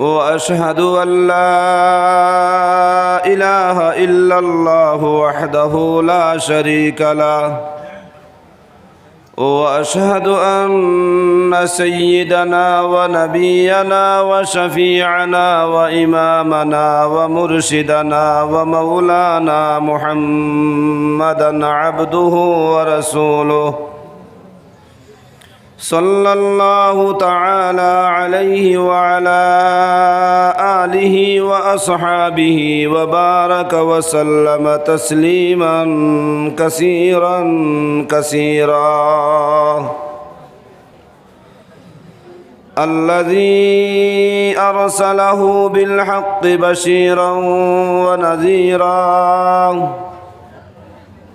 وأشهد أن لا إله إلا الله وحده لا شريك له. وأشهد أن سيدنا ونبينا وشفيعنا وإمامنا ومرشدنا ومولانا محمدا عبده ورسوله. صلى الله تعالى عليه وعلى آله وأصحابه وبارك وسلم تسليما كثيرا كثيرا. الذي أرسله بالحق بشيرا ونذيرا.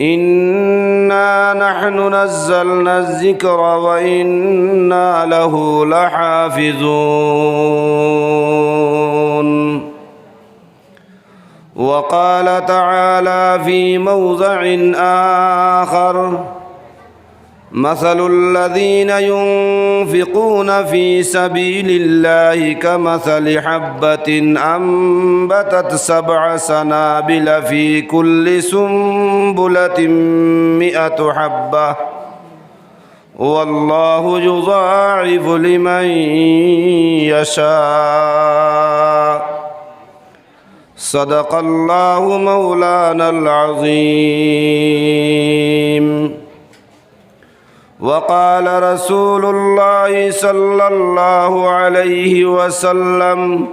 انا نحن نزلنا الذكر وأنا له لحافظون وقال تعالى في موضع اخر مثل الذين ينفقون في سبيل الله كمثل حبة أنبتت سبع سنابل في كل سنبلة مئة حبة. والله يضاعف لمن يشاء. صدق الله مولانا العظيم. وقال رسول الله صلى الله عليه وسلم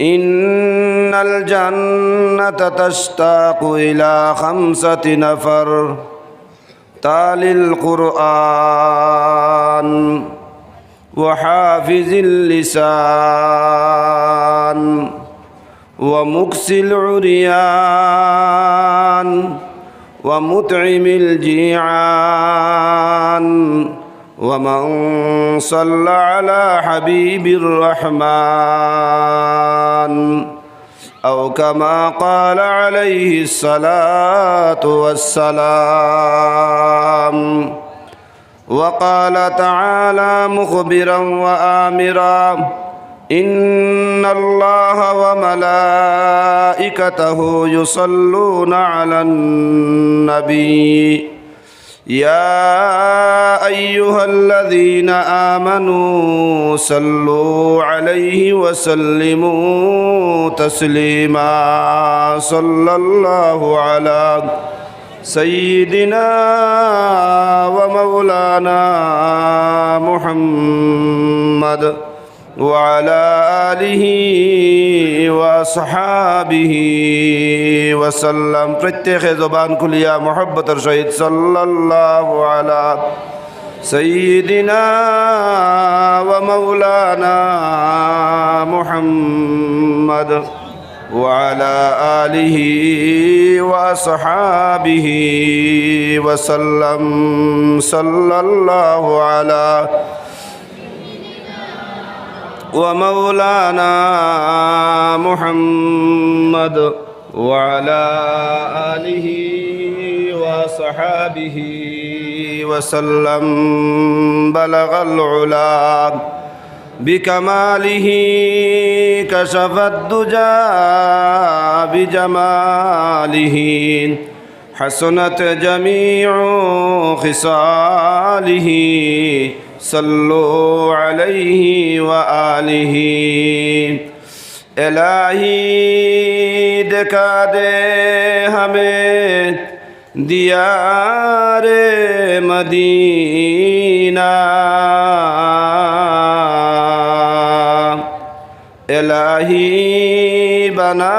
إن الجنة تشتاق إلى خمسة نفر تالي القرآن وحافظ اللسان ومكس العريان. ومطعم الجيعان ومن صلى على حبيب الرحمن او كما قال عليه الصلاه والسلام وقال تعالى مخبرا وامرا ان الله وملائكته يصلون على النبي يا ايها الذين امنوا صلوا عليه وسلموا تسليما صلى الله على سيدنا ومولانا محمد وعلى آله وصحابه وسلم প্রত্যেক জবান খুলিয়া মোহব্বতের সহিত সাল্লাল্লাহু আলা سيدنا ومولانا محمد وعلى آله وأصحابه وسلم صلى الله على ومولانا محمد وعلى آله وصحابه وسلم بلغ العلا بكماله كشف الدجى بجماله حسنت جميع خصاله صلوا عليه وآله الہی دکھا دے ہمیں دیار مدینہ الہی بنا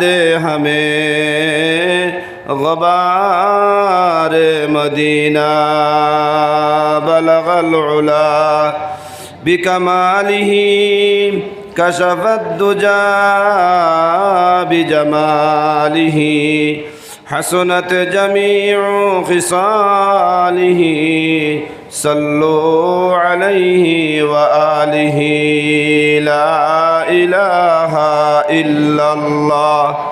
دے ہمیں غبار مدينة بلغ العلا بكماله كشف الدجى بجماله حسنت جميع خصاله صلوا عليه وآله لا إله إلا الله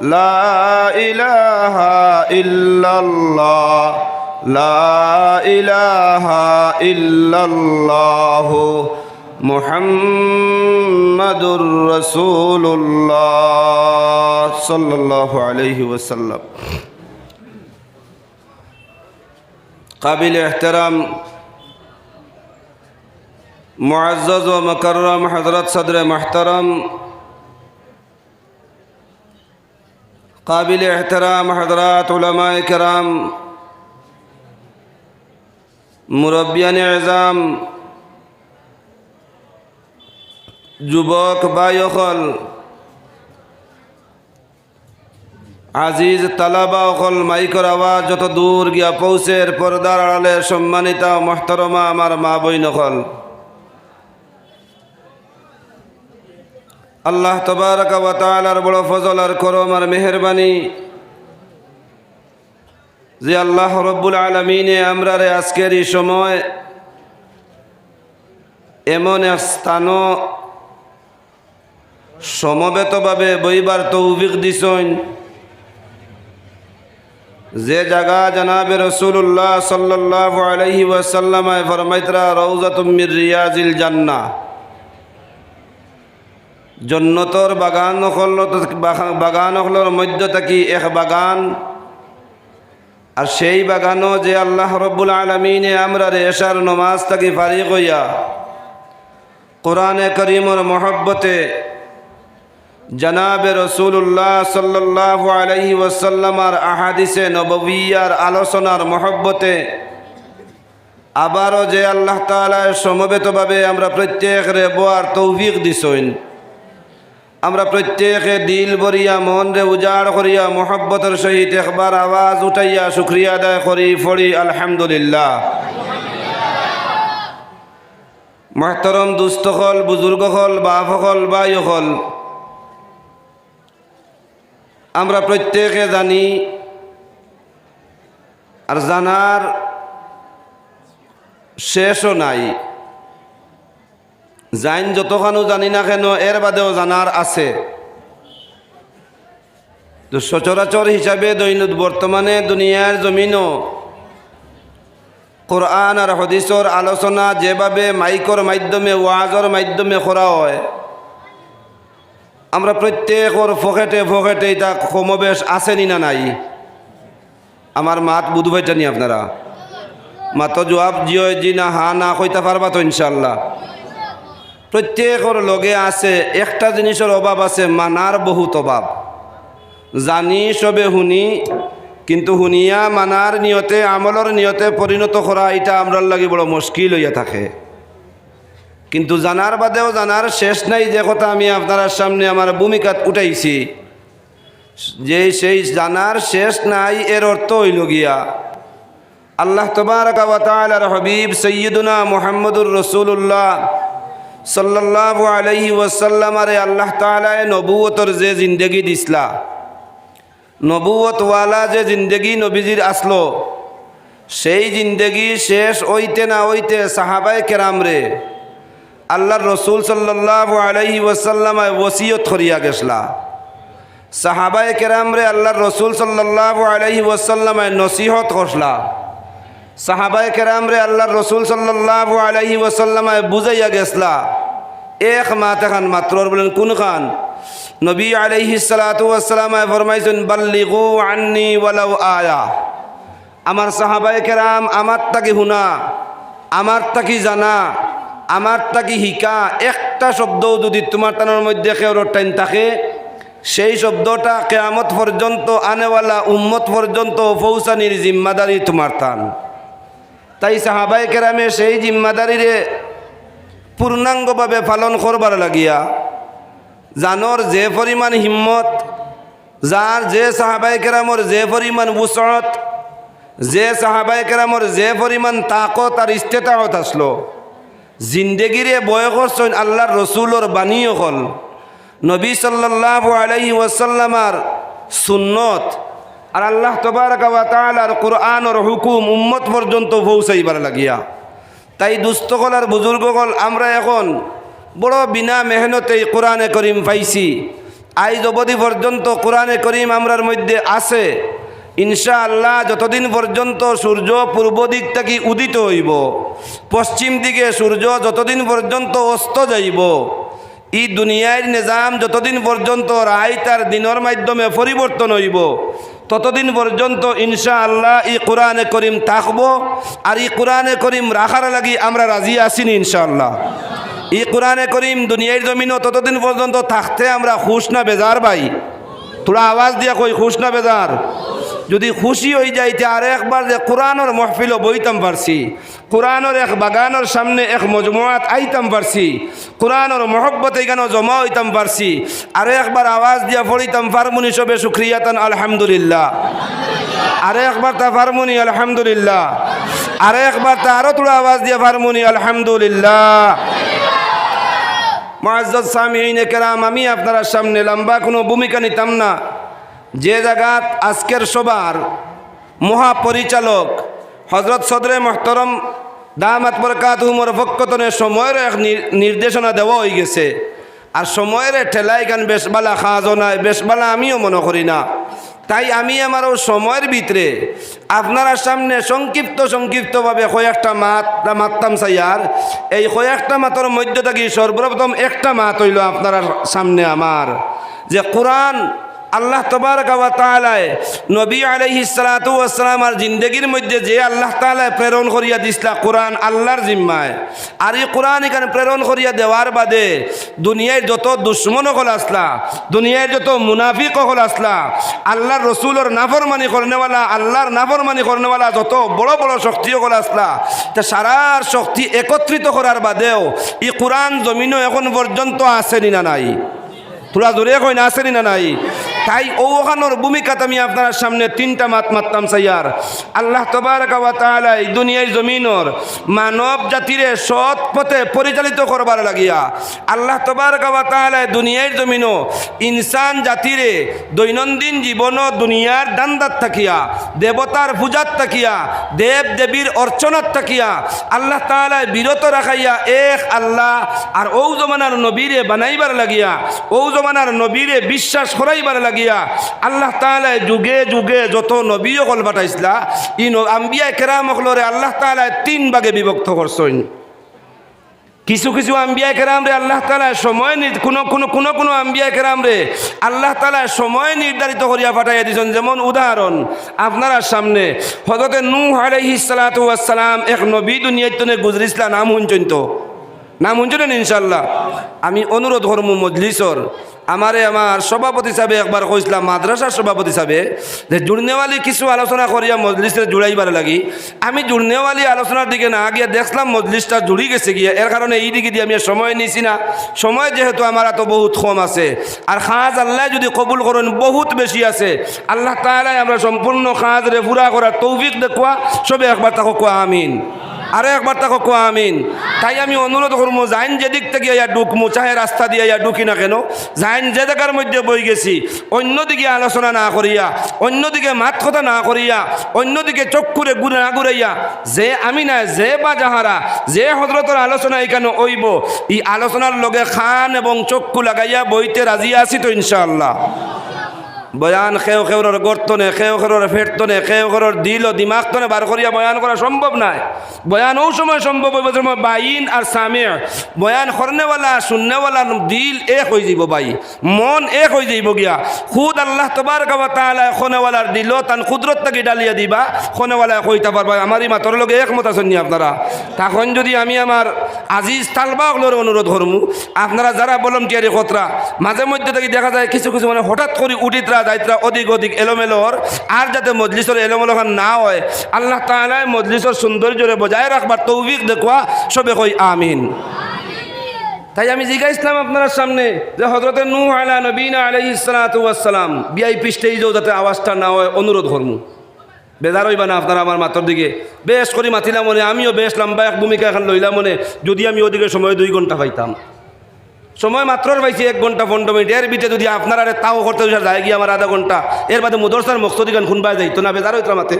লা ইলাহা ইল্লাল্লাহ, লা ইলাহা ইল্লাল্লাহ, মুহাম্মাদুর রাসূলুল্লাহ সাল্লাল্লাহু আলাইহি ওয়াসাল্লাম। قابل احترام معزز و مکرم حضرت قابل احترام حضرات علماء کرام মুরব্বিয়ান এজাম যুবক বায়কল আজিজ তালাবা অকল মাইকর আওয়াজ যত দূর গিয়া পৌঁছের পর্দার আড়ালে সম্মানিতা মহতরমা আমার মা বই নকল আল্লাহ তবারকা ওয়া তাআলার বড় ফজল আর করম আর মেহরবানি। যে আল্লাহ রব্বুল আলমিনে আমরা রে আজকের এই সময় এমন এক স্থান সমবেতভাবে বইবার তৌফিক দিছইন যে জায়গা জানাবে রসুল্লাহ সাল্লাহ আলহি ওয়াসাল্লামায় ফরমাইতরা রৌজাতুমির রিয়াজিল জান্না জন্নতর বাগান বাগান হলর মধ্য থাকি এক বাগান। আর সেই বাগানও যে আল্লাহ রব্বুল আলমিনে আমরা রেশার নমাজ থাকি ফারি কইয়া কোরআনে করিমর মহব্বতে জনাবে রসুল্লাহ সাল্লাহ আলহি ওসাল্লামার আহাদিসে নববিয়ার আলোচনার মহব্বতে আবারও যে আল্লাহ তালায় সমবেতভাবে আমরা প্রত্যেক রে বোয়ার তৌফিক দিছইন আমরা প্রত্যেকে দিল ভরিয়া মন রে উজাড় করিয়া, মোহব্বতের সহিত একবার আওয়াজ উঠাইয়া শুক্রিয়া আদায় করি ফড়ি আলহামদুলিল্লাহ। মহতরম দুস্থ হল, বুজুর্গ হল, বাপ হল হল। আমরা প্রত্যেকে জানি আর জানার শেষও নাই। জাইন যতখানো জানি না কেন, এর বাদেও জানার আছে। তো সচরাচর হিসাবে দৈনিক বর্তমানে দুনিয়ার জমিনও কোরআন আর হদিসর আলোচনা যেভাবে মাইকর মাধ্যমে, ওয়াজর মাধ্যমে করা হয়, আমরা প্রত্যেকর ফকেটে ফকেটে এটা কমবেশ আসেনি না নাই? আমার মাত বুধবাই জানি আপনারা? মাত জবাব জিও জি না হা না কইতে পারবা তো ইনশাল্লাহ প্রত্যেকর লগে আছে, একটা জিনিসের অভাব আছে, মানার বহুত অভাব। জানি, সবে শুনি, কিন্তু শুনিয়া মানার নিয়তে আমলর নিয়তে পরিণত করা এটা আমরার লাগে বড় মুশকিল হইয়া থাকে। কিন্তু জানার বাদেও জানার শেষ নাই যে কথা আমি আপনার সামনে আমার ভূমিকাত উঠাইছি। যে সেই জানার শেষ নাই এর অর্থ হইল গিয়া। আল্লাহ ওয়াতালার হবিব, সৈয়দুনা মোহাম্মদুর রসুল্লাহ সাল্লাহ আলহি ওয়াসাল্লামারে আল্লাহ তালায় নবুয়তর যে জিন্দগি দিসলা, নবুয়তওয়ালা যে জিন্দগি নবীজির আসলো, সেই জিন্দগি শেষ হইতে না হইতে সাহাবায় কেরামরে আল্লাহর রসুল সাল্লাহ আলাইহি ওয়াসাল্লামায় ওসিয়ত করিয়া গেছলা সাহাবায়ে কেরামরে আল্লাহর রসুল সাল্লাহ আলাইহি ওয়াসাল্লামায় নসিহত করসলা সাহাবায়ে কেরামরে আল্লাহর রসুল সাল্লাহ আলাইহি ওয়াসাল্লামায় বুঝাইয়া গেছলা এক মাত খান, মাত্র বলেন, কোন খান? নবী আলাইহি সালাতু ওয়াসাল্লামায় ফরমাইছেন, বাল্লিগু আন্নি ওয়ালাউ আয়া। আমার সাহাবায়ে কেরাম আমার তাকে হুনা? আমার তাকি জানা? আমার তাকি শিকা একটা শব্দও যদি তোমার টানোর মধ্যে কেউর টাইম থাকে, সেই শব্দটা কেয়ামত পর্যন্ত আনেওয়ালা উম্মত পর্যন্ত ফৌসানির জিম্মাদারি তোমার টান। তাই সাহাবাই কেরামে সেই জিম্মাদারিরে পূর্ণাঙ্গভাবে পালন করবার লাগিয়া জানর যে পরিমাণ হিম্মত, যার যে সাহাবাই কেরামর যে পরিমাণ উসরত যে সাহাবাই কেরামর যে পরিমাণ তাকত আর ইস্তেতাকত আসলো জিন্দেগিরে বয়স আল্লাহর রসুলর বাণী হল নবী সাল্লাহ আলাইহি ওয়াসাল্লামার সুন্নত আর আল্লাহ তবরকার কোরআনর হুকুম উম্মত পর্যন্ত পৌঁছাইবার লাগিয়া। তাই দুস্থকল আর বুজুর্গকল আমরা এখন বড় বিনা মেহনতেই কোরআনে করিম পাইছি। আইজ অবধি পর্যন্ত কোরআনে করিম আমরার মধ্যে আছে। ইনশা আল্লাহ যতদিন পর্যন্ত সূর্য পূর্ব দিক থেকে উদিত হইব, পশ্চিম দিকে সূর্য যতদিন পর্যন্ত অস্ত যাইব, ই দুনিয়ার নিজাম যতদিন পর্যন্ত রায় তার দিনের মাধ্যমে পরিবর্তন হইব ততদিন পর্যন্ত ইনশা আল্লাহ ই কোরআনে করিম থাকব, আর ই কোরআনে করিম রাখার লাগি আমরা রাজি আসিনি ইনশাআল্লাহ। ই কোরআনে করিম দুনিয়ার জমিনও ততদিন পর্যন্ত থাকতে আমরা খুশ না বেজার ভাই। তোরা আওয়াজ দিয়া কই, খুশ না বেজার? যদি খুশি হয়ে যাইতে আর একবার যে কোরআনের মহফিলও বইতাম পারছি। কোরআনের এক বাগানের সামনে এক মজমুয়াত আইতাম পারছি। কোরআনের মহব্বত এখানে জমা হইতাম পারছি? আর একবার আওয়াজ দিয়া পড়িতাম, ফারমুনি সবে সুক্রিয়াতান, আলহামদুলিল্লাহ। আর একবার তা ফারমুনি, আলহামদুলিল্লাহ। আর একবার তা আরও তোরা আওয়াজ দিয়া ফারমুনি, আলহামদুলিল্লাহ। মহাজ্জত সামিনে কেরাম, আমি আপনার সামনে লম্বা কোনো ভূমিকা নিতাম না। যে জায়গাত আজকের সবার মহাপরিচালক হজরত সদরে মহতরম দামাত বরকাত হুমর ভক্তনের সময়ের এক নির্দেশনা দেওয়া হয়ে গেছে। আর সময়ের ঠেলাই গান বেশবালা খাজও নাই বেশবালা আমিও মনে করি না। তাই আমি আমার সময়ের ভিতরে আপনারা সামনে সংক্ষিপ্ত সংক্ষিপ্তভাবে কয়েকটা মাত মাততাম চাইয়ার এই কয়েকটা মাতর মধ্য থাকি সর্বপ্রথম একটা মাত হইল আপনার সামনে আমার, যে কোরআন আল্লাহ তবারকালায় নবী আলহি সালাতাম আর জিন্দগির মধ্যে যে আল্লাহ তালায় প্রেরণ করিয়া দিসলা কোরআন আল্লাহর জিম্মায়। আর এই কোরআন এখানে প্রেরণ করিয়া দেওয়ার বাদে দুনিয়ায় যত দুশ্মন হল আসলা, দুনিয়ায় যত মুনাফিক হল আসলা, আল্লাহর রসুলের নাফরমানি করনেওয়ালা, আল্লাহর নাফরমানি করনেওয়ালা যত বড় বড় শক্তি হল আসলা, তা সারার শক্তি একত্রিত করার বাদেও এই কোরআন জমিনও এখন পর্যন্ত আসেনি না নাই? তোরা জোরে কই না আসেনি না নাই? তাই ওখানোর ভূমিকাতে আমি আপনার সামনে তিনটা মাত মারতাম, সাইয়ার। আল্লাহ তবারকালা এই দুনিয়ার জমিনর মানব জাতিরে সৎ পথে পরিচালিত করবার লাগিয়া, আল্লাহ তবারকালা দুনিয়ার জমিনও ইনসান জাতিরে দৈনন্দিন জীবন দুনিয়ার দান্দাত থাকিয়া, দেবতার পূজাত থাকিয়া দেব দেবীর অর্চনাত থাকিয়া, আল্লাহ তালায় বিরত রাখাইয়া এক আল্লাহ আর ও জমানার নবীরে বানাইবার লাগিয়া ও জমানার নবীরে বিশ্বাস করাইবার লাগিয়া আল্লাহ তালায় যুগে যুগে যত নবীও কল পাঠাইছিলা, ই আম্বিয়া কেরামকলরে আল্লাহ তালায় তিন ভাগে বিভক্ত করছেন কিছু কিছু আম্বিয়া কেরাম রে আল্লাহ তালা সময় কোনো কোনো কোনো কোনো আম্বিয়া কেরাম রে আল্লাহ তালা সময় নির্ধারিত করিয়া পাঠাইয়া দিয়েছেন যেমন উদাহরণ আপনারা সামনে হজরতে নূ আলাইহি সালাম এক নবী দুনিয়াতনে গুজরিসলা নাম শুনছেন নাম শুনছেন ইনশাল্লাহ আমি অনুরোধ করব মজলিসর। আমারে আমার সভাপতি সাহেবে একবার কইছিলাম, মাদ্রাসার সভাপতি সাহেবে, যে জুড়নেওয়ালি কিছু আলোচনা করিয়া মজলিসে জুড়াইবার লাগি। আমি জুড়নেওয়ালি আলোচনার দিকে না গিয়ে দেখলাম মজলিসটা জুড়ি গেছে গিয়ে। এর কারণে এই দিকে দিয়ে আমি সময় নিছি না। সময় যেহেতু আমার এত বহুত কম আছে। আর খাজ আল্লাহ যদি কবুল করেন, বহুত বেশি আছে। আল্লাহ তালাই আমরা সম্পূর্ণ খাজ রে পুরা করার তৌফিক দেখুয়া সবে একবার তাকে কোয়া, আমিন। আরও একবার তাকে কোয়া আমিন। তাই আমি অনুরোধ করব, যাইন যেদিক থেকে ইয়া ডুকমু চাহে রাস্তা দিয়ে ইয়া ডুকি না কেন? আইন যে জায়গার মধ্যে বই গেছি, অন্যদিকে আলোচনা না করিয়া, অন্যদিকে মাত কথা না করিয়া, অন্যদিকে চক্ষুরে গুড়ে না ঘুরাইয়া, যে আমি না, যে বা যাহারা, যে হজরতের আলোচনা এখানে ওইব এই আলোচনার লগে খান এবং চক্ষু লাগাইয়া বইতে রাজি আছি তো ইনশাআল্লাহ। বয়ান খেও খেওর গর্তনে খেও খেওর ফেরতনে খেও খেওর দিল, দিমাগ তনে বার করিয়া বয়ান করা সম্ভব নাই। বয়ান ও সময় সম্ভব হইব বাইন আর সামির বয়ান করনেওয়ালা শুননেওয়ালা দিল এক হয়ে যাব বাই মন এক হয়ে যাইব গিয়া। খুদ আল্লাহ তবার গাওয়া তাহলে খনেওয়ালার দিল, তান কুদরত তাকে ডালিয়া দিবা। খনেওয়ালা কইতে পারবা আমার মাতর লগে একমত আছেন নি আপনারা? তখন যদি আমি আমার আজিজ তালবাগলোর অনুরোধ করমু। আপনারা যারা বলম টিয়ারি খতরা মাঝে মধ্যে থেকে দেখা যায় কিছু কিছু মানে হঠাৎ করে উঠিতরা দায়িত্রা অধিক অধিক এলোমেলোর, আর যাতে মজলিসের এলোমেলো না হয়, আল্লাহ তাআলা মজলিসের সৌন্দর্যরে বজায় রাখবার তৌফিক দেখুয়া সবে কই আমিন। তাই আমি জিজ্ঞাসলাম আপনার সামনে যে হজরতের নূহ আলা নবীনা আলহি সালাতাম বিআইপি স্টেজেও যাতে আওয়াজটা না হয়, অনুরোধ করমু। বেজার হইবা না আপনারা আমার মাথার দিকে। বেশ করে মাতিলাম মনে, আমিও বেশ লম্বা এক ভূমিকা এখন লইলাম মনে, যদি আমি ওদিকে সময় দুই ঘণ্টা পাইতাম। সময় মাত্র পাইছি এক ঘণ্টা পনেরো মিনিট। এর বিটে যদি আপনারা তাও করতে যায় গিয়ে আমার আধা ঘণ্টা। এর বাদে মুদরসার মুক্ত দিকে খুনবাই যাইতো না, বেজার হইতো মাতে।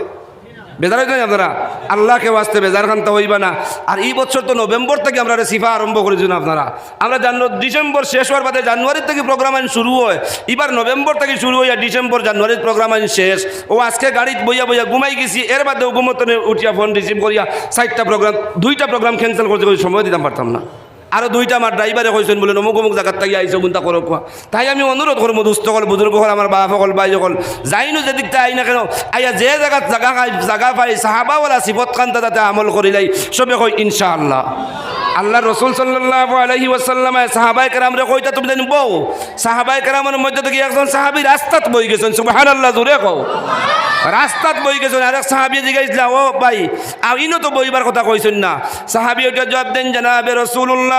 বেজার হইতো না আপনারা? আল্লাহকে বাঁচতে বেজার খানটা হইবা না। আর এই বছর তো নভেম্বর থেকে আমরা সিফা আরম্ভ করেছি না আপনারা। আমরা জানুয়ারি ডিসেম্বর শেষ হওয়ার বাদে জানুয়ারির থেকে প্রোগ্রাম আইন শুরু হয়। এবার নভেম্বর থেকে শুরু হইয়া ডিসেম্বর জানুয়ারির প্রোগ্রাম আইন শেষ। ও আজকে গাড়িতে বইয়া বইয়া ঘুমাই গেছি, এর বাদেও ঘুমতনে উঠিয়া ফোন রিসিভ করিয়া চারটা প্রোগ্রাম দুইটা প্রোগ্রাম ক্যান্সেল করতে করে, সময় দিতাম পারতাম না। আরও দুইটা আমার ড্রাইভারে কইছেন, বলে অমুক অমুক জায়গার থেকে আইসো গুন্তা করো কোয়া। তাই আমি অনুরোধ করব দুস্থ হল বুজুর্গ হল আমার বাপ হল ভাই হল যাইনো যেদিকটা আই না কেন, আইয়া যে জায়গাত জায়গা খাই জায়গা পাই, সাহাবাওয়ালা সিফত খান্তা তাতে আমল করিলাই সবে কই, ইনশাআল্লাহ। আল্লাহ রসুল সাল্লাহ আলহি ওয়াসাল্লামে সাহাবাই কেরামরে কইতা, তুমি জানি বউ সাহাবাই কেরামের মধ্যে থেকে একজন সাহাবি রাস্তাত বই গেছেন সুবাহান আল্লাহ জুড়ে কও। রাস্তাত বই গেছেন, আরেক সাহাবি জিগাইছিল ও ভাই আর ইনো তো বইবার কথা কইছেন না। সাহাবি ওইটা জবাব দেন, জানাবে রসুল্লাহ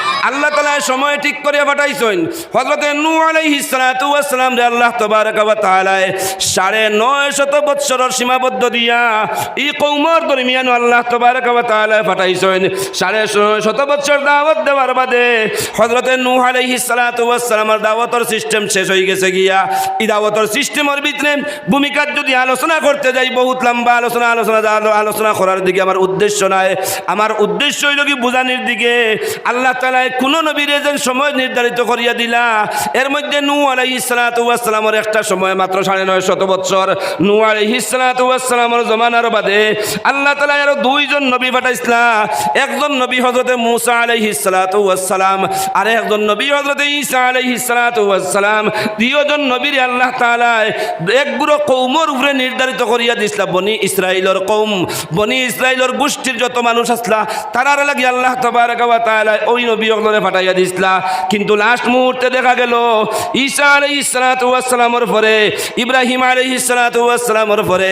আল্লাহ তালা সময় ঠিক করে পাঠাইছেন। হজরতে নু আলাইহিস সালাতু ওয়াস সালাম রে আল্লাহ তবারক ওয়া তাআলা সাড়ে নয় শত বৎসরের সীমাবদ্ধ দিয়া এই কৌমর দরমিয়ান আল্লাহ তবারক ওয়া তাআলা পাঠাইছেন। সাড়ে নয় শত বৎসর দাওয়াত দেওয়ার বাদে হজরতে নু আলাইহিস সালাতু ওয়াস সালামের দাওয়াতর সিস্টেম শেষ হয়ে গেছে গিয়া এই দাওয়াতর সিস্টেমের ভিতরে ভূমিকার যদি আলোচনা করতে যাই, বহুত লম্বা আলোচনা আলোচনা আলোচনা করার দিকে আমার উদ্দেশ্য নাই। আমার উদ্দেশ্য হইল কি, বুঝানির দিকে আল্লাহ তালা কোন নবীর যেন সময় নির্ধারিত করিয়া দিলা। এর মধ্যে নু আলাই ইসলাতামের একটা সময় মাত্র সাড়ে নয় শত বৎসর। নু আলাই ইসলাতামের জমানার বাদে আল্লাহ তালা আরও দুইজন নবী পাঠাইছিলা। একজন নবী হজরতে মুসা আলাই ইসলাতাম আর একজন নবী হজরতে ঈসা আলাই ইসলাতাম দুইজন নবীর আল্লাহ তালা একগুলো কৌমর উপরে নির্ধারিত করিয়া দিছিলা, বনি ইসরায়েলের কৌম। বনি ইসরায়েলের গোষ্ঠীর যত মানুষ আসলা, তারার লাগি আল্লাহ তাআলা ওই নবী অগলরে পাঠাইয়া দিছিলা। কিন্তু লাস্ট মুহূর্তে দেখা গেল, ঈসা ওয়াস সালামের পরে, ইব্রাহিম ওয়াস সালামের পরে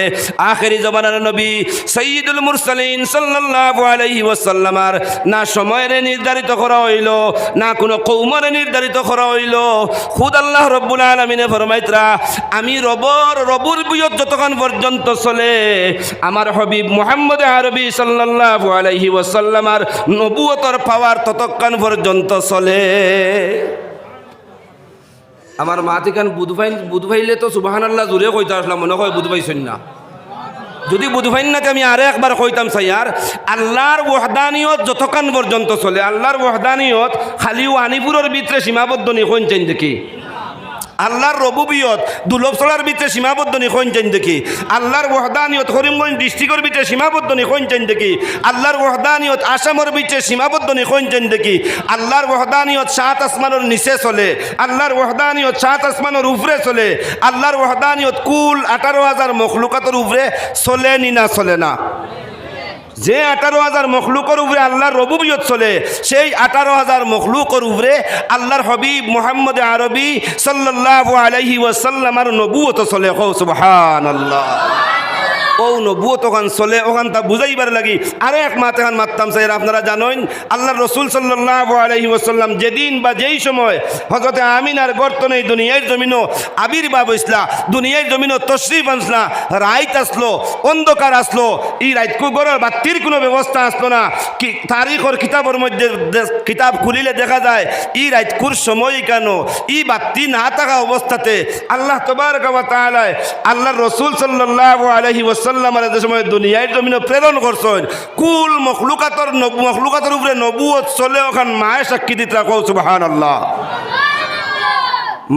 আখেরি জমানার নবী সাইয়্যিদুল মুরসালিন সাল্লাল্লাহু আলাইহি ওয়াসাল্লামার না সময়ের নির্ধারিত করা হইল, না কোনো কৌমর নির্ধারিত করা হইল। খুদ আল্লাহ রব্বুল আলামিনে ফরমাইতরা, আমি রবর, রবুর বিয়ত যতক্ষণ পর্যন্ত চলে, আমার হবিব মোহাম্মদ আরবি সাল্লাল্লাহু আলাইহি ওয়াসাল্লামার নবুয়তর পাওয়ার ততক্ষণ পর্যন্ত চলে। আমার মাতিকান বুধ ভাই বুধ ভাইলে তো সুবাহান আল্লাহ জুড়ে কইতে আসলাম, মনে হয় বুধ ভাইছেন না যদি বুধ ভাই না আমি আরে একবার কইতাম সাইয়ার আল্লাহর ওয়াহদানিয়ত যতক্ষণ পর্যন্ত চলে, আল্লাহর ওয়াহদানিয়ত খালি ওয়ানিপুরের ভিতরে সীমাবদ্ধ নি কইন চেন দেখি। আল্লাহর রবুবিয়ত দুলভ চলার ভিতরে সীমাবদ্ধ নি কোন চেন দেখি। আল্লাহর ওয়াহদানিয়ত করিমগঞ্জ ডিস্ট্রিক্টের ভিতরে সীমাবদ্ধ নি কোন চেন দেখি। আল্লাহর ওহদানিয়ত আসামের ভিতরে সীমাবদ্ধ নি কোন চেন দেখি। আল্লাহর ওয়াহদানিয়ত সাত আসমানের নিচে চলে, আল্লাহর ওহদানিয়ত সাত আসমানের উপরে চলে, আল্লাহর ওহদানিয়ত কুল আঠারো হাজার মখলুকাতের উপরে চলে নি না, চলে না। যে আঠারো হাজার মখলুকর উপরে আল্লাহর রবুবিয়ত চলে, সেই আঠারো হাজার মখলুকর উপরে আল্লাহর হবিব মোহাম্মদ আরবি সাল্লাহ আলহি ওয়াসাল্লামার নবুয়ত চলে। হো আল্লাহ ও নবুয়ত ওখান চলে, ওখান তা বুঝাইবার লাগি। আরও এক মাত এখান মারতাম স্যার আপনারা জানেন আল্লাহ রসুল সাল্লাহ আলহি ওসাল্লাম যেদিন বা যেই সময় হজরতে আমিনার গর্তনে দুনিয়ার জমিনও আবির্ভাব হইসলা, দুনিয়ার জমিনও তশরিফ আনসলা, রাইত আসলো, অন্ধকার আসলো এই রাইতকু গড়ের বাত্তির কোনো ব্যবস্থা আসলো না। কি, তারিখর কিতাবের মধ্যে কিতাব খুলিলে দেখা যায়, ই রাইতকুর সময় কেন? ই বাত্তি না থাকা অবস্থাতে আল্লাহ তবার তাআলায় আল্লাহর রসুল সাল্লাহ আলহি ওসাল্লামের যে সময় দুনিয়ার জমিনে প্রেরণ করছেন। কুল মখলুকাতর মখলুকাতর উপরে নবুয়ত চলে ওখান মায়ের সাক্ষী দিতে রাখো আল্লাহ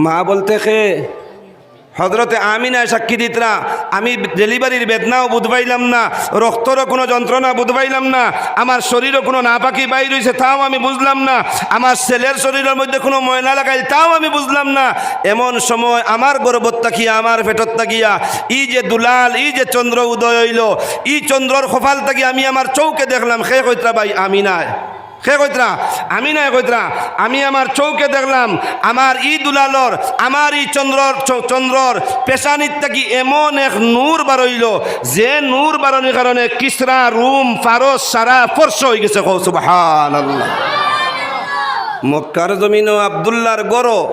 মা বলতে খে হজরতে আমিনায় সাক্ষী দিতরা, আমি ডেলিভারির বেদনাও বুধ পাইলাম না, রক্তরও কোনো যন্ত্রণা বুধ পাইলাম না, আমার শরীরও কোনো নাপাকি বাই হয়েছে তাও আমি বুঝলাম না, আমার ছেলের শরীরের মধ্যে কোনো ময়লা লাগাই তাও আমি বুঝলাম না, এমন সময় আমার গর্বত তাকিয়া আমার ফেটত তাকিয়া ই যে দুলাল, ই যে চন্দ্র উদয় হইল, ই চন্দ্রর খোফাল তাকি আমি আমার চৌকে দেখলাম খে কইত্রা ভাই আমিনায়। সে কইতরা, আমি নাই কইতরা, আমি আমার চৌকে দেখলাম, আমার ই দুলালর আমার ই চন্দ্রর, চ- চন্দ্রর পেশানিত থাকি এমন এক নূর বারইল, যে নূর বারণের কারণে কিসরা রুম, ফারস, সারা ফর্স হয়ে গেছে কৌ মক্কার জমিন আবদুল্লার গড়।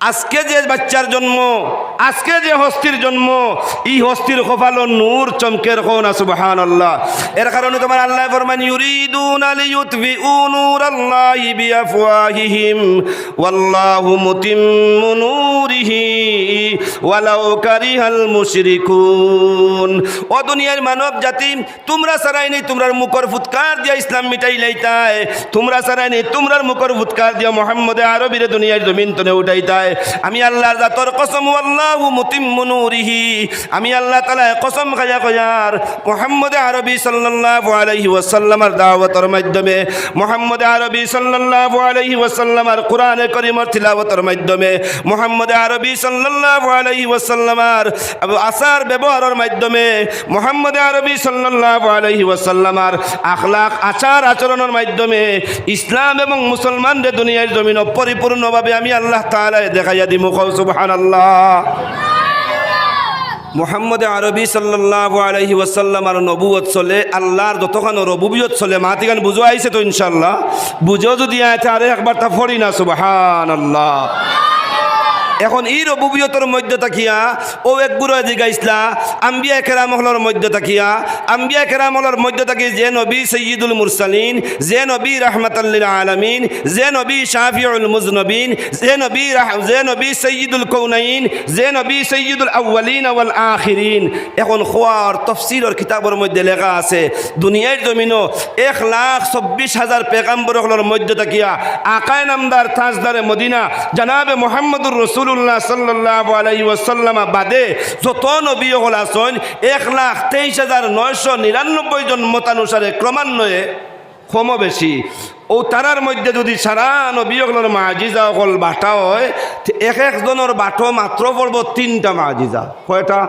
আজকে যে বাচ্চার জন্ম আজকে যে হস্তির জন্ম, ই হস্তির খোফালো নূর চমকের কোনা সুবহান আল্লাহ এর কারণে তোমার আল্লাহ ফরমান ইউরিদুন লিইউতফিউ নূরাল্লাহি বিআফওয়াহিহিম, ওয়াল্লাহু মুতিম্মু নূরিহি, ওয়ালাউ কারিহাল মুশরিকুন। ও দুনিয়ার মানব জাতি, তোমরা সারাই নেই, তোমরার মুখর ফুৎকার দিয়া ইসলাম মিটাই লাইতায়। তোমরা সারাই নেই, তোমরার মুখর ফুৎকার দিয়া মোহাম্মদে আরবিরে দুনিয়ার জমিন তনে উঠাইতায়। আমি আল্লাহর জাতর কসম আল্লাহু মুতিম্মু নূরিহি। আমি আল্লাহ তাআলা কসম খায়া কয়ার মোহাম্মদে আরবি সাল্লাল্লাহু আলাইহি ওয়াসাল্লামের দাওয়াতের মাধ্যমে, মোহাম্মদে আরবি সাল্লাল্লাহু আলাইহি ওয়াসাল্লামের কোরআনে করিমের তিলাওয়াতের মাধ্যমে, মোহাম্মদে আরবি সাল্লাল্লাহু আলাইহি ওয়াসাল্লামের আসার ব্যবহারের মাধ্যমে, মোহাম্মদে আরবি সাল্লাল্লাহু আলাইহি ওয়াসাল্লামের আখলাক আচার আচরণের মাধ্যমে ইসলাম এবং মুসলমানদের দুনিয়ার জমিন পরিপূর্ণভাবে আমি আল্লাহ তাআলা দেখাইয়া দিমু। সুবহানাল্লাহ। মোহাম্মদ আরবি সাল্লাহ আলহি ওয়াসাল্লাম আর নবুয়ত চলে, আল্লাহর যতখানো রবুবিয়ত চলে মাতিগান বুঝো আইছে তো ইনশাল্লাহ বুঝো যদি আয় আরে একবার তা ফরি না সুবাহান আল্লাহ এখন এই রবুবিয়তর মধ্য তাকিয়া ও এক বুড়ো জিগাইছলা আম্বিয়া কেরামহলর মধ্য তাকিয়া আম্বিয়া কেরামহলর মধ্য তাকি যে নবী সৈয়দুল মুরসালিন, যে নবী রহমতাল্লিল আলমিন, যে নবী শাফিউল মুজনবিন, যে নবী যে নবী সৈয়দুল কৌনাইন যে নবী সৈয়দুল আউ্বালিন আউ্ল আখিরিন। এখন খোয়ার তফসিলর কিতাবের মধ্যে লেখা আছে দুনিয়ার জমিনও এক লাখ চব্বিশ হাজার পেগাম্বরগুলোর মধ্য তাকিয়া আকায় নামদার তাজদারে মদিনা, জানাবে মোহাম্মদুর রসুল্লাহ সাল্লাহ আলাই ওয়াসাল্লামা বাদে যত নবী হল আসন এক লাখ তেইশ হাজার নয়শো নিরানব্বই জন মতানুসারে ক্রমান্বয়ে কম বেশি। ও তারার মধ্যে যদি সারা নবীগুলোর মাজিজা অকল বাটা হয় এক একজনের বাটো মাত্র পড়ব তিনটা মাজিজা। কয়টা?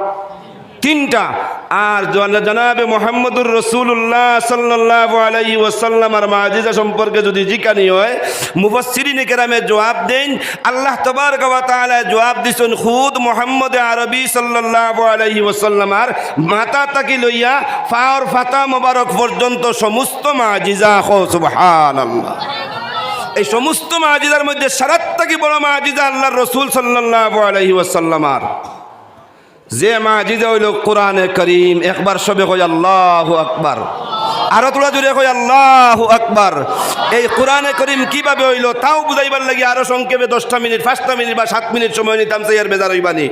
তিনটা। আর জন- জনাবে মোহাম্মদুর রসুল্লাহ সাল্লাহ আলাই ওয়াসাল্লামার মাজিজা সম্পর্কে যদি জিকানি হয় মুফসিরিন কেরামে জবাব দেন। আল্লাহ তবার গাওয়া তাআলা জবাব দিছেন, খুদ মোহাম্মদ আরবি সাল্লাহ আলাইহি ওয়াসাল্লামার মাতা তাকি লইয়া ফাওর ফাতা মোবারক পর্যন্ত সমস্ত মাজিজা হো সুবহানাল্লাহ। এই সমস্ত মাজিদার মধ্যে সারাত থেকে বড় মাজিদা আল্লাহর রসুল সাল্লাহ আলাইহি ওয়াসাল্লামার যে মাজিদা হইল কোরআনে করিম, একবার সবে কই আল্লাহ আকবার। আরও তোরা জুড়ে কই আল্লাহ আকবার। এই কোরআনে করিম কীভাবে হইল, তাও বুঝাইবার লাগি আরও সংক্ষেপে দশটা মিনিট, পাঁচটা মিনিট বা সাত মিনিট সময় নিতাম, সেই আর বেজার হইবানি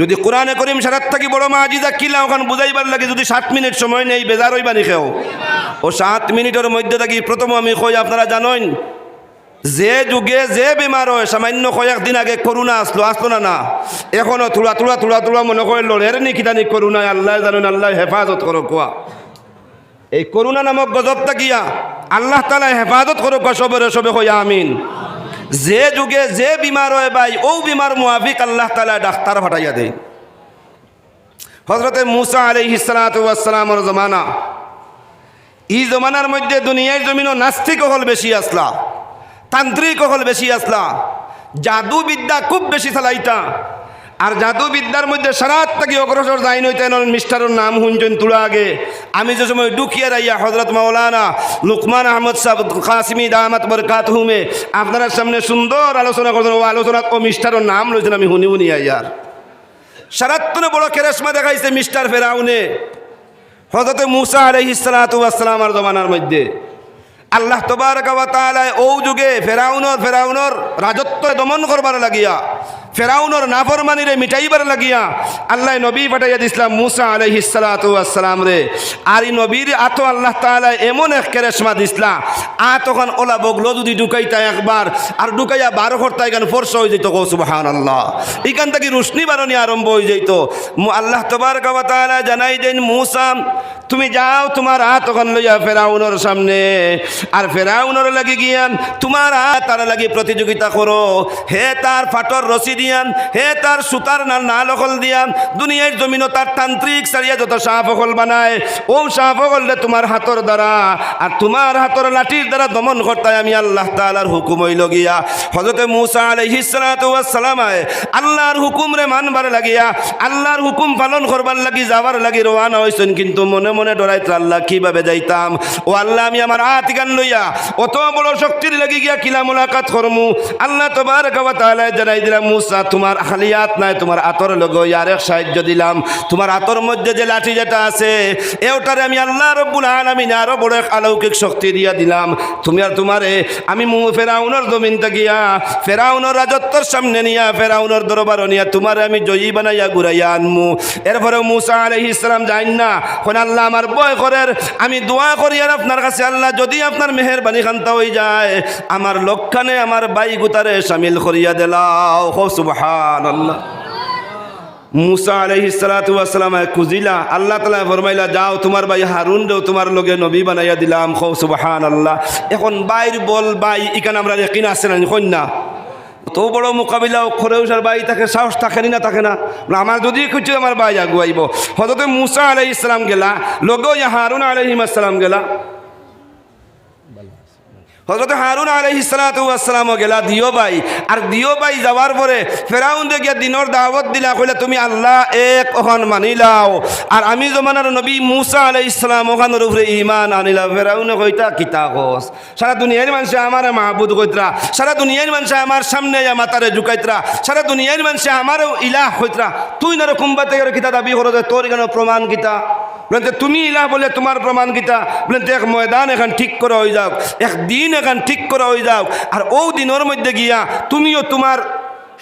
যদি কোরআনে করিম সারাত থাকি বড় মাজিদা কিলা ওখান বুঝাইবার লাগে যদি সাত মিনিট সময় নেই, বেজার হইবানি খেও ও সাত মিনিটের মধ্যে থাকি প্রথম আমি কই, আপনারা জানেন? যে যুগে যে বেমার হয়, সামান্য কয়েকদিন আগে করোনা আসলো আসলো না না? এখনও তুলা তুলা তুলা তুলা মনে করে লড়ের নি কিতানি করোনা আল্লাহ জানুন আল্লাহ হেফাজত করো কোয়া এই করোনা নামক গজবটা গিয়া আল্লাহ তালা হেফাজত করো কোয়া সবরে সবে হইয়া আমিন। যে যুগে যে বিমার হয় ভাই ও বিমার মুহাফিক আল্লাহ তালা ডাক্তার ফাটাইয়া দেয় হজরতে মুসা আলি হিসালাতামের জমানা। ই জমানার মধ্যে দুনিয়ার জমিনও নাস্তিক হল বেশি আসলা তান্ত্রিক হল বেশি আসলা। জাদু বিদ্যা খুব বেশি চালাইতা। আর জাদু বিদ্যার মধ্যে সারাত থাকি অগ্রসর যাই নইতেন মিস্টারের নাম হুঞ্জন তুলা আগে। আমি যে সময় ডুকিয়ে রাইয়া হজরত মাওলানা লুকমান আহমদ সাহ কাসিমি দামাত বরকাত হুমে, আপনার সামনে সুন্দর আলোচনা করছেন, ও আলোচনা ও মিস্টারের নাম রয়েছেন আমি হুনি হুনি আইয়ার সারাত্তনে বড় কেরেসমা দেখাইছে মিস্টার ফেরাউনে হজরত মুসা আলহিসালাতামের জমানার মধ্যে। আল্লাহ তবার ও যুগে ফেরাউনর ফেরাউনর রাজত্ব দমন করবার লাগিয়া, ফেরাউনর নাফরমানিরে মিটাইবার লাগিয়া আল্লাহ নবী পাঠাইয়া দিসলাম মুসা আলহিসালাতাম রে। আর এই নবীর আতো আল্লাহ তালা এমন এক কেরেসমা দিসলা, আ তখন ওলা বগলো যদি ঢুকাইতা একবার, আর ঢুকাইয়া বারো ঘরতা এখানে ফোর্স হয়ে যেত কৌসুবাহান আল্লাহ এখান থেকে রুশনি বারণী আরম্ভ হয়ে যেত আল্লাহ তবার তালা জানাই দেন মুসা তুমি যাও, তোমার হাত তখন লইয়া ফেরাউনর সামনে। আর ফেরাউনর লাগি গিয়া, তোমার হাত তার লাগি প্রতিযোগিতা করো। হে তার ফাটর রসি দিয়ান হে তার সুতার না না লকল দিয়ান দুনিয়ার জমিনও তার তান্ত্রিক সারিয়া যত সাপ অকল বানায়, ও সাপ অকললে তোমার হাতর দ্বারা। আর তোমার হাতর লাঠির দ্বারা দমন করতায় আমি আল্লাহ তালার হুকুম হইল গিয়া। হজরতে মুসা আলহিসালাম আল্লাহর হুকুম রে মানবার লাগিয়া, আল্লাহর হুকুম পালন করবার লাগি যাবার লাগি রওয়ানা হয়েছেন কিন্তু মনে মনে ডরাইত আল্লাহ, কীভাবে যাইতাম? ও আল্লাহ, আমি আমার হাত গান লইয়া অত বড় শক্তির লাগি গিয়া কিলা মোলাকাত করমু। আল্লাহ তোমার গাওয়া জানাই দিলাম, মুসা, তোমার খালি হাত নাই, তোমার আতর লগ আরেক সাহায্য দিলাম। তোমার আতর মধ্যে যে লাঠি যেটা আছে এওটারে আমি আল্লাহ রব্বুল আলামিন আরও বড় এক অলৌকিক শক্তি দিয়া দিলাম। তুমি আর তোমারে, আমি ফেরাউনের জমিন গিয়া, ফেরাউনের রাজত্বর সামনে নিয়া, ফেরাউনের দরবার নিয়া, তোমারে আমি জয়ী বানাইয়া ঘুরাইয়া আনমু। এরপরে মুসা আলহি ইসলাম যাইন না, কোন আল্লাহ আমার বয় করের আমি দোয়া করি আর আপনার কাছে আল্লাহ, যদি আপনার মেহেরবানি খান্তা হয়ে যায়, আমার লক্ষণে আমার বাই গুতারে সামিল করিয়া দিলাও সুবহান আল্লাহ মুসা আলহি সালাতাম কুজিলা, আল্লাহ তালা ফরমাইলা, যাও তোমার ভাই হারুন দেও তোমার লগে নবী বানাইয়া দিলাম খৌ সুবাহান আল্লাহ এখন বাইর বল, বাই ইকান আমরা রেকিন না কন্যা তো বড় মোকাবিলা করে উঠার বাই তাকে সাহস থাকে না থাকে না। আমার যদি কিছু আমার বাই আগুয়াইব হজরত মুসা আলাই ইসলাম গেলা, লগেও হারুন আলহিম আসসালাম গেলা। হজরত হারুন আলহি সালাতাম গেলা, দিও ভাই। আর দিও ভাই যাওয়ার পরে ফেরাউন দেখিয়া দিনর দাওয়াত দিলা, কইলা, তুমি আল্লাহ এক ওখান মানিলাও আর আমি জমানার নবী মুসা আলাই ইসলাম ওখানের উপরে ইমান আনিলা। ফেরাউনে কইতা, কিতা কস? সারা দুনিয়ার মানুষে আমার মাহবুদ কইতরা, সারা দুনিয়ার মানুষে আমার সামনে মাতারে ঝুকাইতরা, সারা দুনিয়ার মানুষে আমারও ইলাহ কইতরা। তুই না কুম্বা থেকে কিতা দাবি করো তোর কেন প্রমাণ কিতা? বলেন যে তুমি ইলাহ বলে তোমার প্রমাণ গীতা বলেন এক ময়দান এখন ঠিক করা হয়ে যাও এক দিন এখন ঠিক করা হয়ে যাও আর ও দিনের মধ্যে গিয়া তুমিও তোমার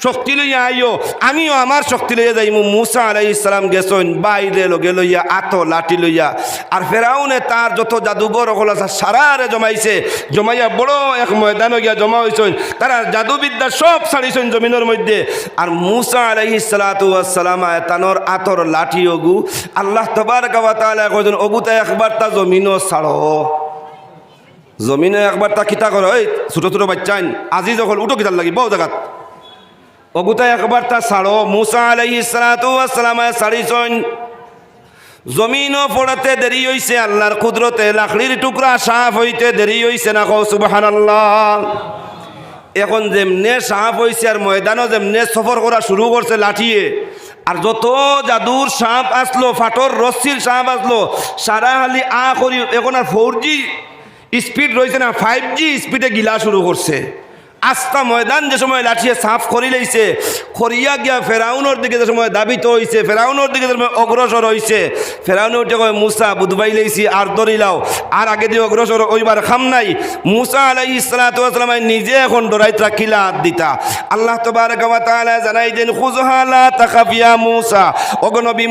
শক্তি লইয়া আইও। আমিও আমার শক্তি লইয়া যাইমু। মুসা আলাই ইসলাম গেছইন বাইরে লগে লইয়া আতো লাঠি লইয়া। আর ফেরাউনে তার যত জাদুঘর আছে, সারারে জমাইছে। জমাইয়া বড় এক ময়দানে গিয়া জমা হয়েছেন তারা জাদুবিদ্যা সব ছাড়িছেন জমিনের মধ্যে। আর মুসা আলাইহি সালাম তানোর আতর লাঠি অগু। আল্লাহ তবার গাওয়া তাহলে কজন অগুতে একবার তা জমিনও ছাড়ো। জমিনে একবার তা কিতা করো। ছোট ছোট বাচ্চাইন, আজি যখন উঠো কিতার লাগি, বহু জায়গাত অগুতা একবার তা ছাড়ো। মুসা আলাইহি সালাম ছাড়িছন জমিনও পড়াতে দেরি হইছে, আল্লাহর কুদরতে লাকড়ির টুকরা সাফ হইতে দেরি হইছে না কৌ সুবাহান আল্লাহ এখন যেমনে সাপ হয়েছে আর ময়দানও যেমনে সফর করা শুরু করছে লাঠিয়ে, আর যত জাদুর সাপ আসলো, ফাটর রশ্মির সাপ আসলো, সারা হালি আ করি, এখন আর ফোর জি স্পিড রয়েছে না ফাইভ জি স্পিডে গিলা শুরু করছে। আস্তা ময়দান যে সময় লাঠিয়ে সাফ করি লইছে, করিয়া গিয়া ফেরাউনের দিকে যে সময় দাবিত হইছে, ফেরাউনের দিকে যে সময় অগ্রসর হইছে ফেরাউনে উঠে কয়, মুসা, বুধবাই লইছি, আর দরিলাও আর আগে দিয়ে অগ্রসর ওইবার খাম নাই, মুসা আলাই ইসলাতাম নিজে এখন ডরাইত রাখিলা হাত দিতা। আল্লাহ তো বার গাওয়া তাআলা জানাই দেন খুজহালা তাকাফিয়া মুসা। অগনবী